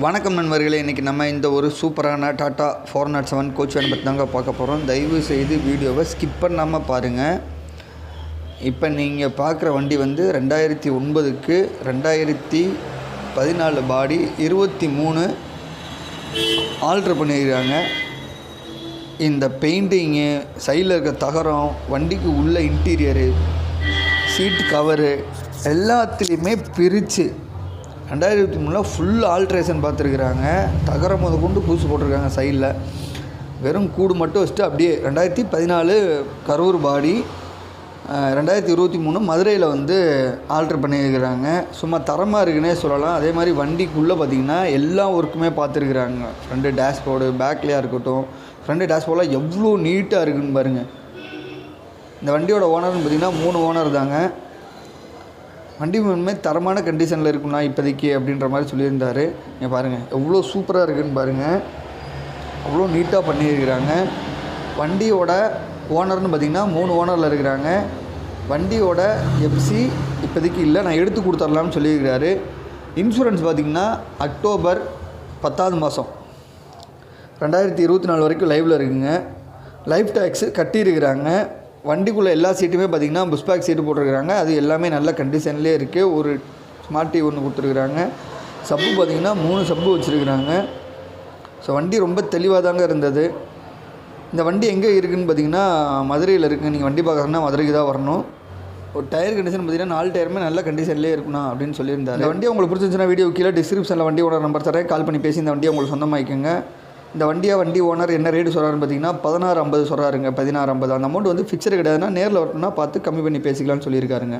வணக்கம் நண்பர்களே இன்றைக்கி நம்ம இந்த ஒரு சூப்பரான Tata four nought seven coach van பற்றி தாங்க பார்க்க போகிறோம் தயவு செய்து வீடியோவை ஸ்கிப் பண்ணாமல் பாருங்கள் இப்போ நீங்கள் பார்க்குற வண்டி வந்து ரெண்டாயிரத்தி ஒன்பதுக்கு ரெண்டாயிரத்தி பதினாலு பாடி இருபத்தி மூணு ஆல்ட்ரு பண்ணியிருக்காங்க. இந்த பெயிண்டிங்கு சைடில் இருக்க தகரம் வண்டிக்கு உள்ள இன்டீரியரு சீட் கவரு எல்லாத்துலேயுமே பிரித்து ரெண்டாயிரத்தி மூணில் ஃபுல் ஆல்ட்ரேஷன் பார்த்துருக்குறாங்க. தகரம் முத கொண்டு புதுசு போட்டிருக்காங்க சைடில் வெறும் கூடு மட்டும் வச்சுட்டு அப்படியே ரெண்டாயிரத்தி பதினாலு கரூர் பாடி ரெண்டாயிரத்தி இருபத்தி மூணு மதுரையில் வந்து ஆல்ட்ரு பண்ணியிருக்கிறாங்க. சும்மா தரமாக இருக்குன்னே சொல்லலாம். அதே மாதிரி வண்டிக்குள்ளே பார்த்திங்கன்னா எல்லா ஒர்க்குமே பார்த்துருக்குறாங்க. ஃப்ரண்ட்டு டேஷ்போர்டு பேக்லேயாக இருக்கட்டும் ஃப்ரண்ட்டு டேஷ்போர்டெலாம் எவ்வளோ நீட்டாக இருக்குன்னு பாருங்கள் இந்த வண்டியோட ஓனர்னு பார்த்திங்கன்னா மூணு ஓனர் தாங்க. வண்டி உண்மை தரமான கண்டிஷனில் இருக்குண்ணா இப்போதைக்கு அப்படின்ற மாதிரி சொல்லியிருந்தார். நீங்கள் பாருங்கள் எவ்வளோ சூப்பராக இருக்குன்னு பாருங்கள் அவ்வளோ நீட்டாக பண்ணியிருக்கிறாங்க. வண்டியோட ஓனர்னு பார்த்திங்கன்னா மூணு ஓனரில் இருக்கிறாங்க. வண்டியோட எஃப்சி இப்போதைக்கு இல்லை நான் எடுத்து கொடுத்துர்லாம்னு சொல்லியிருக்கிறாரு. இன்சூரன்ஸ் பார்த்திங்கன்னா அக்டோபர் பத்தாவது மாதம். ரெண்டாயிரத்தி இருபத்தி நாலு வரைக்கும் லைவில் இருக்குங்க. Life tax கட்டியிருக்கிறாங்க. வண்டிக்குள்ளே எல்லா சீட்டுமே பார்த்திங்கன்னா புஷ்பேக் சீட்டு போட்டிருக்கிறாங்க. அது எல்லாமே நல்ல கண்டிஷன்லேயே இருக்குது ஒரு ஸ்மார்ட் டிவி ஒன்று கொடுத்துருக்குறாங்க. சப்பு பார்த்திங்கன்னா மூணு சப்பு வச்சுருக்குறாங்க. ஸோ வண்டி ரொம்ப தெளிவாக தாங்க இருந்தது. இந்த வண்டி எங்கே இருக்குதுன்னு பார்த்தீங்கன்னா மதுரையில் இருக்குது நீங்கள் வண்டி பார்க்குறதுனா மதுரைக்கு தான் வரணும். ஒரு டயர் கண்டிஷன் பார்த்தீங்கன்னா நாலு டயருமே நல்ல கண்டிஷன்லேயே இருக்கணும் அப்படின்னு சொல்லியிருந்தாரு. இந்த வண்டி உங்களுக்கு பிடிச்சிருந்துச்சுன்னா வீடியோ கீழே டிஸ்கிரிப்ஷனில் வண்டி நம்பர் தரேன். கால் பண்ணி பேசி இந்த வண்டியை உங்களுக்கு சொந்தமாக்கிக்கோங்க. இந்த வண்டியாக வண்டி ஓனர் என்ன ரேட்டு சொல்கிறாருன்னு பார்த்தீங்கன்னா பதினாறு ஐம்பது சொல்கிறாருங்க பதினாறு ஐம்பது. அந்த அமௌண்ட் வந்து ஃபிக்ஸடு கிடையாதுன்னா நேரில் வரணும்னா பார்த்து கம்மி பண்ணி பேசிக்கலாம்னு சொல்லியிருக்காருங்க.